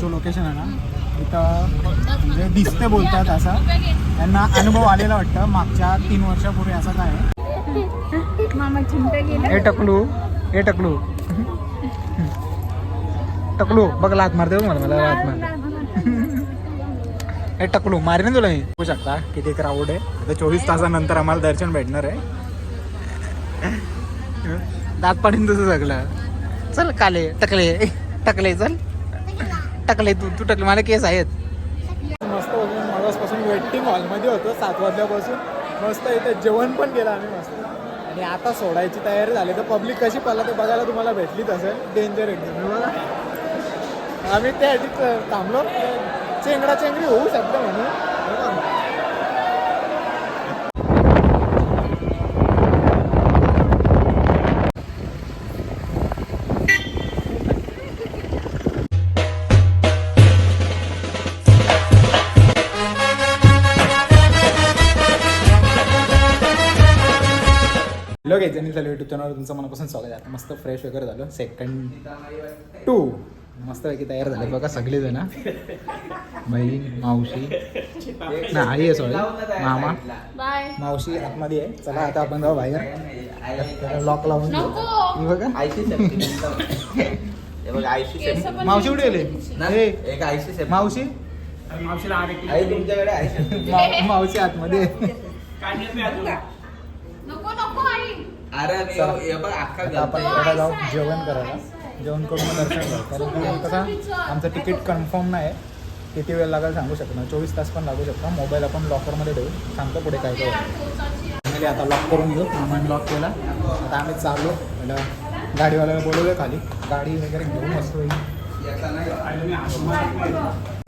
जो लोकेशन आहे ना इथं म्हणजे दिसते बोलतात असा त्यांना अनुभव आलेला वाटतं. मागच्या तीन वर्षापूर्वी असं काय हे टकलू हे टकलू. टकलू बघ लात मारते बघ मला मला लात मारते. हे टकलू मारेन तुला मी. बघू शकता किती क्राऊड आहे. आता चोवीस तासानंतर आम्हाला दर्शन भेटणार आहे. दात पाडीन तुझं सगळं. चल काले टकले टकले चल. टकले तू तू टकले मला केस आहेत. मस्त मगासपासून वेटिंग हॉलमध्ये होतो सात वाजल्यापासून. मस्त इथे जेवण पण केलं आम्ही मस्त. आणि आता सोडायची तयारी झाली. तर पब्लिक कशी पाला ते बघायला तुम्हाला भेटलीच असेल. डेंजर एकदम बघा. आम्ही त्यासाठी थांबलो. चेंगडा चेंगडी होऊ शकतो म्हणून. हॅलो घ्यायचं आणि चालू युट्यूब चॅनलवर तुमचं मनापासून स्वागत आहे. आता मस्त फ्रेश वगैरे झालं. सेकंड टू मस्तपैकी तयार झाले. बघा सगळे जण बहीण मावशी. ना आई आहे सॉरी मामा. मावशी आतमध्ये आहे. चला आता आपण जाऊ बाहेर. लॉक लावून घेऊ. बघा. मावशी कुठे गेले? मावशी? आई तुमच्याकडे आहे. माव- मावशी आतमध्ये आहे. नको नको आई. अरे चला. हे बघ अख्खा आता आपण गणपती. जाऊ जेवण करायला. जेवण करून मग दर्शन करू कारण की कसं आमचं तिकीट कन्फर्म नाही. आहे किती वेळ लागेल सांगू शकतो चोवीस तास पण लागू शकतो. मोबाईल आपण लॉकरमध्ये ठेवू सांगतो पुढे काय काय. फायनली आता लॉक करून घेऊ. मामाने लॉक केला. आता आम्ही चालू पहिला गाडीवाल्याला बोलवलं खाली. गाडी वगैरे घेऊन नाही.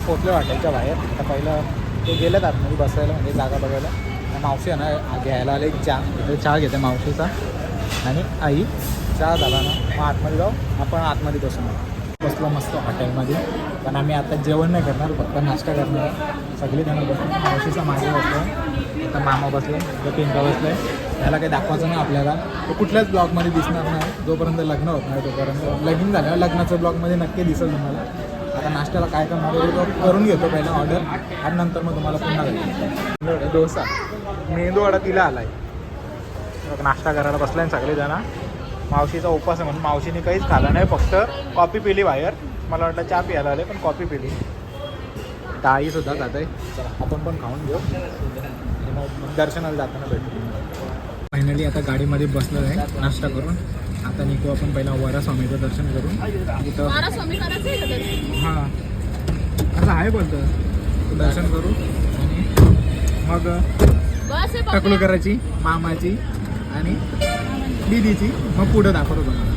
पोचले वाटायच्या बाहेर. आता पहिलं ते गेलेत आतमध्ये बसायला म्हणजे जागा बघायला. मावशी आहे ना घ्यायला आले एक चहा. इथे चहा घेते मावशीचा. आणि आई चहा झाला ना. मग आतमध्ये जाऊ. आपण आतमध्ये बसून बसलो मस्त हॉटेलमध्ये. पण आम्ही आता जेवण नाही करणार फक्त नाश्ता करणार सगळी जणं बसून मावशीचा मागे बसलो आता मामा बसले. तर पिंका बसले त्याला काही दाखवायचं नाही आपल्याला. तो कुठल्याच ब्लॉगमध्ये दिसणार नाही. जोपर्यंत लग्न होत नाही तोपर्यंत. लगीन झालं लग्नाचं ब्लॉगमध्ये नक्की दिसेल तुम्हाला. आता नाश्त्याला काय काय मॉडेल करून घेतो पहिला ऑर्डर आणि नंतर मग तुम्हाला पुन्हा डोसा मेंदूवाडा तिला आलाय. आहे नाश्ता करायला बसलाय सगळे जण मावशीचा उपास आहे म्हणून मावशीने काहीच खाल्लं नाही फक्त कॉफी पिली बाहेर. मला वाटलं चहा प्यायला आले पण कॉफी पिली. डाळीसुद्धा सुद्धा खात आहे आपण पण खाऊन घेऊ. मग दर्शनाला जाताना भेटू. फायनली आता गाडीमध्ये बसलो आहे नाश्ता करून. आता निघू आपण पहिला वरा स्वामीचं दर्शन करून. आहे हां. असं आहे बोलतं. दर्शन करू. आणि मग टकलू करायची मामाची आणि दिदीची. मग पुढं दाखवतो तुम्हाला.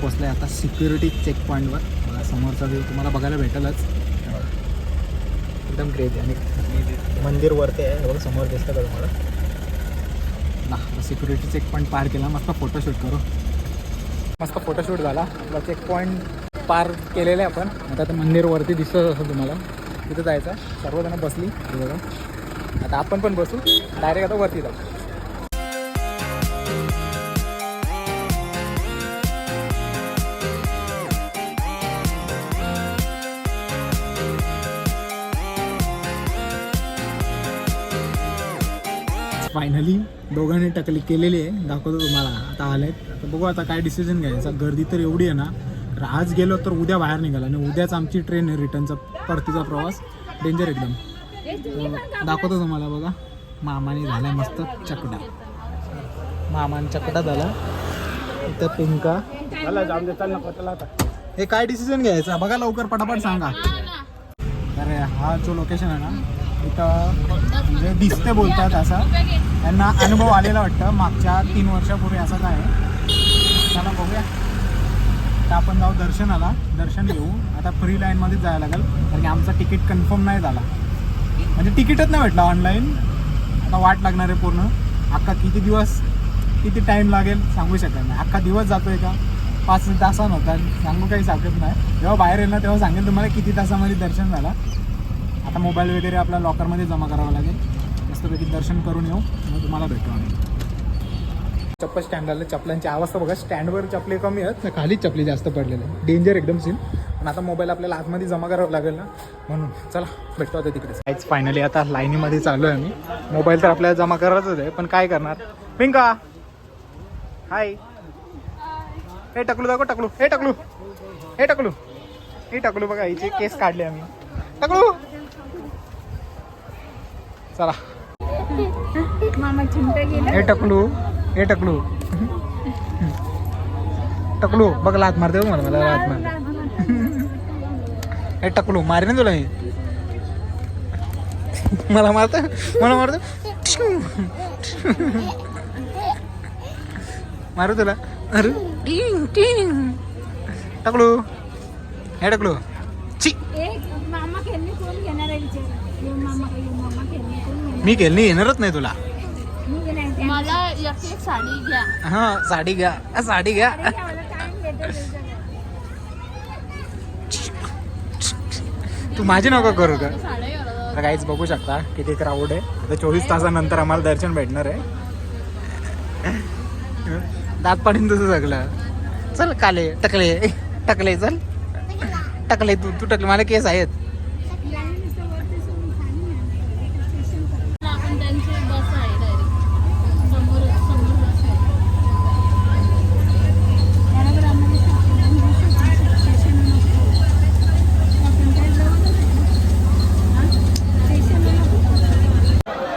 पोचलं आहे आता सिक्युरिटी चेक पॉईंटवर मला समोरचा व्ह्यू तुम्हाला बघायला भेटेलच. एकदम ग्रेट आणि मंदिर वरती आहे एवढं समोर दिसतं का तुम्हाला? ना सिक्युरिटी चेक पॉईंट पार केला मस्त फोटोशूट करू. मस्त फोटोशूट झाला. आपला चेक पॉईंट पार केलेलं आहे आपण. आता ते मंदिर वरती दिसत असं तुम्हाला. तिथं जायचं. सर्वजण बसली. बघा. आता आपण पण बसू. डायरेक्ट आता वरती जाऊ. फायनली दोघांनी टकली केलेली आहे. दाखवतो तुम्हाला. आता आलेत. आता बघू आता काय डिसिजन घ्यायचा. गर्दी तर एवढी आहे ना तर आज गेलो तर उद्या बाहेर निघाला. आणि उद्याच आमची ट्रेन आहे रिटर्नचा परतीचा प्रवास. डेंजर एकदम. तर दाखवतो तुम्हाला बघा. मामाने झाला मस्त चकडा. मामाने चकडा झाला. इथं पिंका. हे काय डिसिजन घ्यायचा? बघा लवकर पटापट सांगा. तर हा. जो लोकेशन आहे ना इथं म्हणजे दिसते बोलतात असं त्यांना अनुभव आलेला वाटतं. मागच्या तीन वर्षापूर्वी असं काय आहे. चला बघूया. तर आपण जाऊ दर्शनाला. दर्शन घेऊ. आता फ्री लाईनमध्येच जायला लागेल. कारण की आमचं तिकीट कन्फर्म नाही झाला. म्हणजे तिकीटच नाही भेटला ऑनलाईन आता वाट लागणार आहे पूर्ण. अख्खा किती दिवस किती टाईम लागेल सांगू शकत नाही. अख्खा दिवस जातोय का? पाच तासान होता सांगू काही सांगत नाही. जेव्हा बाहेर येईल ना तेव्हा सांगेल तुम्हाला किती तासामध्ये दर्शन झाला. आता मोबाईल वगैरे आपल्या लॉकरमध्ये जमा करावा लागेल. मस्तपैकी दर्शन करून येऊ. मग तुम्हाला भेटू आम्ही. चप्पल स्टँड आलं चपलांची अवस्था बघा. स्टँडवर चपले कमी आहेत. ना खालीच चपली जास्त पडलेले डेंजर एकदम सीन पण आता मोबाईल आपल्याला आतमध्ये जमा करावा लागेल ना. म्हणून चला भेटतो आता तिकडे. काहीच फायनली आता लाईनीमध्ये चालू आहे मी मोबाईल तर आपल्याला जमा करायचंच आहे. पण काय करणार? पिंका! हाय हे टकलू दाखव टकलू. हे टकलू. हे टकलू. हे टकलू बघा हिचे केस काढले आम्ही. टकलू! चला. मामा चिंता गेला. हे टकलू हे टकलू. टकलू बघ लात मारते बघ मला मला लात मार हे टकलू मारे ना तुला मी. मला मारत? मला मारत? मारू तुला? अरे. टिंग, टिंग. टकलू. हे टकलू ची एक मामा खेळणी कोण घेणार आहे विचार यो मामा यो मामा खेळणी कोण घेणार मी खेळणी येणारच नाही तुला. मला एक एक साडी घ्या. हा साडी घ्या. साडी घ्या. तू माझी नको करू का साड्या घाला. तर काहीच बघू शकता किती क्राऊड आहे. आता चोवीस तासानंतर आम्हाला दर्शन भेटणार आहे. दात पाडीन तुझं सगळं. चल काले टकले. टकले चल. टकले तू तू टकले. मला केस आहेत आपण त्यांची बस आहे डायरेक्ट समोर समोर बस आहे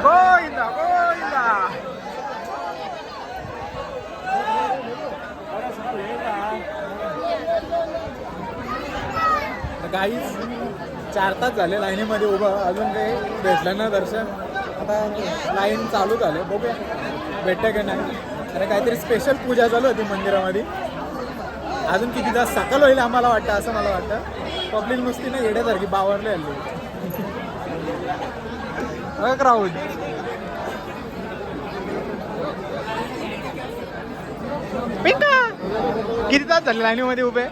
गोविंदा गोविंदा काहीच आत्ताच झाले लाईनीमध्ये उभं अजून काही भेटलं ना दर्शन. आता लाईन चालू झालं. बघूया. भेटतं का नाही? कारण काहीतरी स्पेशल पूजा चालू होती मंदिरामध्ये. अजून किती तास सकाळ होईल आम्हाला वाटतं असं मला वाटतं. पब्लिक नुसती ना येण्यासारखी बावरले हल्ली. बघ राहुल. पिंका! किती तास झाले लाईनीमध्ये उभे?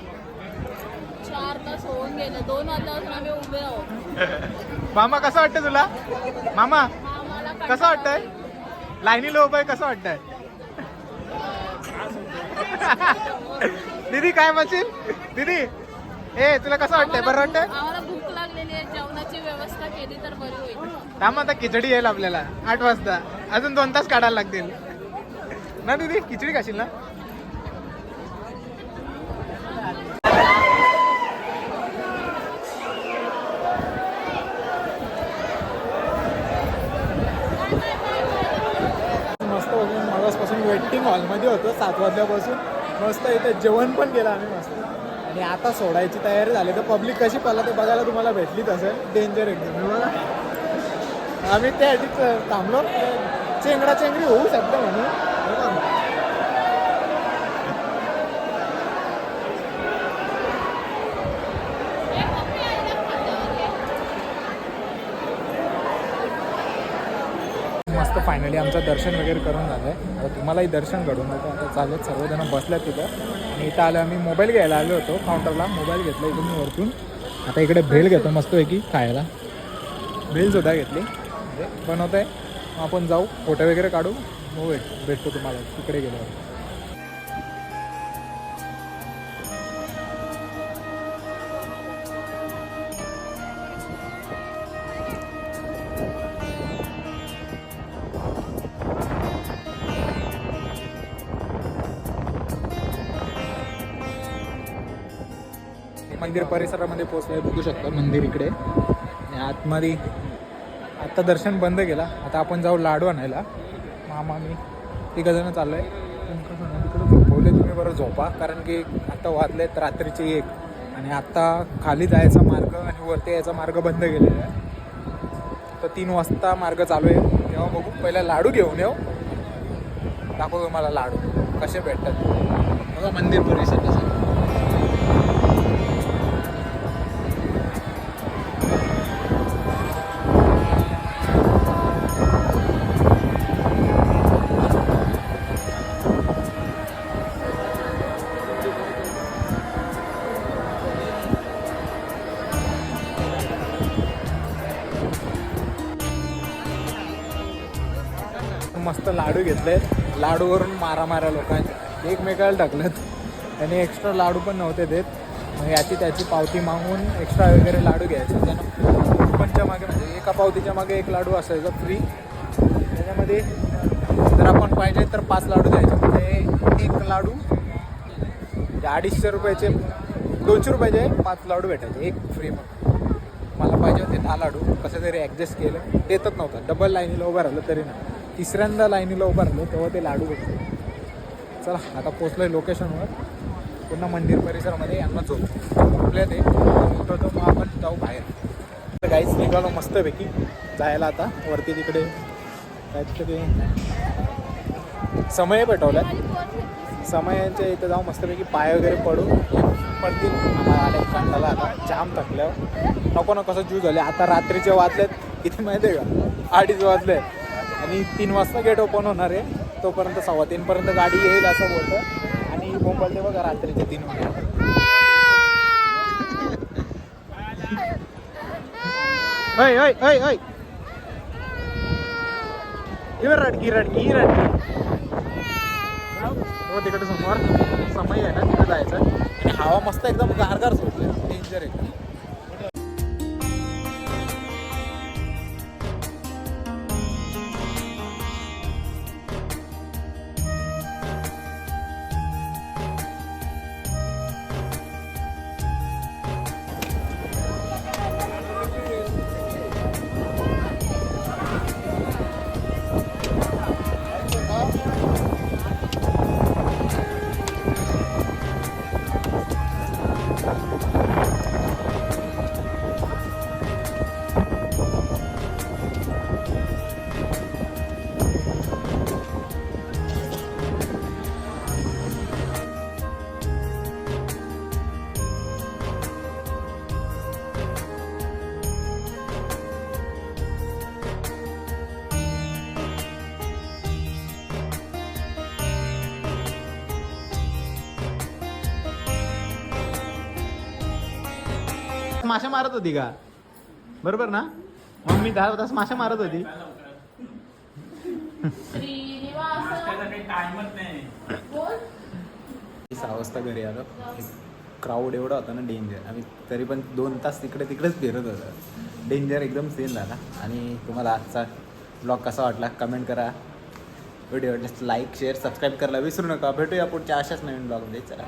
गेले. दोन वाजल्यापासून आम्ही उभे आहोत. मामा कसं वाटतं तुला? मामा कसं वाटतंय? लाईनीला उभं आहे कसं वाटतंय? दीदी काय म्हणशील? दीदी ए तुला कसं वाटतंय? बरं वाटतंय? आम्हाला भूक लागलेली आहे. जेवणाची व्यवस्था केली तर बरी होईल. थांब आता खिचडी येईल आपल्याला. आठ वाजता. अजून दोन तास काढायला लागतील. ना दीदी खिचडी खाशील ना मस्त बघून मगासपासून वेटिंग हॉलमध्ये होतो सात वाजल्यापासून मस्त इथे जेवण पण केलं आम्ही मस्त. आणि आता सोडायची तयारी झाली. तर पब्लिक कशी पडला ते बघायला तुम्हाला भेटलीच असेल. डेंजर एकदम बघा. आम्ही त्यासाठी थांबलो. चेंगडा चेंगडी होऊ शकतो म्हणून हे बघा. मस्त फायनली आमचं दर्शन वगैरे करून झालं आहे आता तुम्हालाही दर्शन घडून होतं आता चालत सर्वजण बसल्या तिथं आणि इथं आलं आम्ही मोबाईल घ्यायला आलो होतो काउंटरला मोबाईल घेतला इथून वरतून. आता इकडे भेल घेतो मस्तपैकी खायला. भेलसुद्धा घेतली. म्हणजे बनवत आहे मग आपण जाऊ फोटो वगैरे काढू. हो भेट भेटतो तुम्हाला. तिकडे गेल्यावर. मंदिर परिसरामध्ये पोहोचलोय बघू शकता मंदिर इकडे. आणि आतमध्ये आता दर्शन बंद केला. आता आपण जाऊ लाडू आणायला. मामा मी तिघं जण चाललोय. झोपवले तुम्ही बरं झोपा. कारण की आता वाजलेत रात्रीचे एक. आणि आत्ता खाली जायचा मार्ग आणि वरती यायचा मार्ग बंद केलेला आहे. तर तीन वाजता मार्ग चालू आहे. तेव्हा बघू. पहिला लाडू घेऊन येऊ. दाखवतो मला लाडू. कसे भेटतात. बघा मंदिर परिसर लाडू घेतले लाडूवरून मारा मारा लोकांचे. एकमेकाला टाकलेत त्याने एक्स्ट्रा लाडू पण नव्हते देत. मग याची त्याची पावती मागून एक्स्ट्रा वगैरे लाडू घ्यायचे. त्यानं कुपनच्या मागे म्हणजे एका पावतीच्या मागे एक लाडू असायचा फ्री त्याच्यामध्ये जर आपण पाहिजे तर पाच लाडू द्यायचे. म्हणजे एक लाडू म्हणजे अडीचशे रुपयाचे दोनशे रुपयाचे पाच लाडू भेटायचे. एक फ्री मग. मला पाहिजे होते दहा लाडू. कसं तरी ॲडजस्ट केलं. देतच नव्हतं. डबल लाईनीला उभं राहिलं तरी नाही. तिसऱ्यांदा लाईनीला उभं तेव्हा ते लाडू भेटले चला आता पोचलो आहे लोकेशनवर पुन्हा मंदिर परिसरामध्ये यांना झोप. आपल्या ते उठवतो मग आपण जाऊ बाहेर. गाईच निघालो मस्तपैकी. जायला आता वरती तिकडे. काहीतरी समय भेटवला समयांच्या इथं जाऊ मस्तपैकी पाय वगैरे पडू. पडतील. आम्हाला आले कांडाला आता. जाम थकल्यावर. नको ना कसं जीव झाले आता रात्रीचे वाजलेत. किती माहिती आहे का? अडीच वाजले आणि तीन वाजता गेट ओपन होणार आहे. तोपर्यंत सव्वा तीनपर्यंत गाडी येईल असं बोलतं. आणि बोंबलते बघा रात्रीचे तीन वाजता. ऐ ऐ ऐ ऐ ही रडकी रडकी ही रडकी. हो तिकडे समोर. समय आहे ना तिकडे जायचं. आणि हवा मस्त एकदम गारगार सुटली. डेंजर एकदम माशा मारत होती का? बरोबर ना? मम्मी दहा तास माशा मारत होती. सहा वाजता घरी आलो. क्राऊड एवढा होता ना डेंजर आम्ही तरी पण दोन तास तिकडे तिकडेच फिरत होतो. डेंजर एकदम सेम झाला. आणि तुम्हाला आजचा ब्लॉग कसा वाटला कमेंट करा. व्हिडिओ लाईक शेअर सबस्क्राईब करायला विसरू नका. भेटूया पुढच्या अशाच नवीन ब्लॉगमध्ये चला.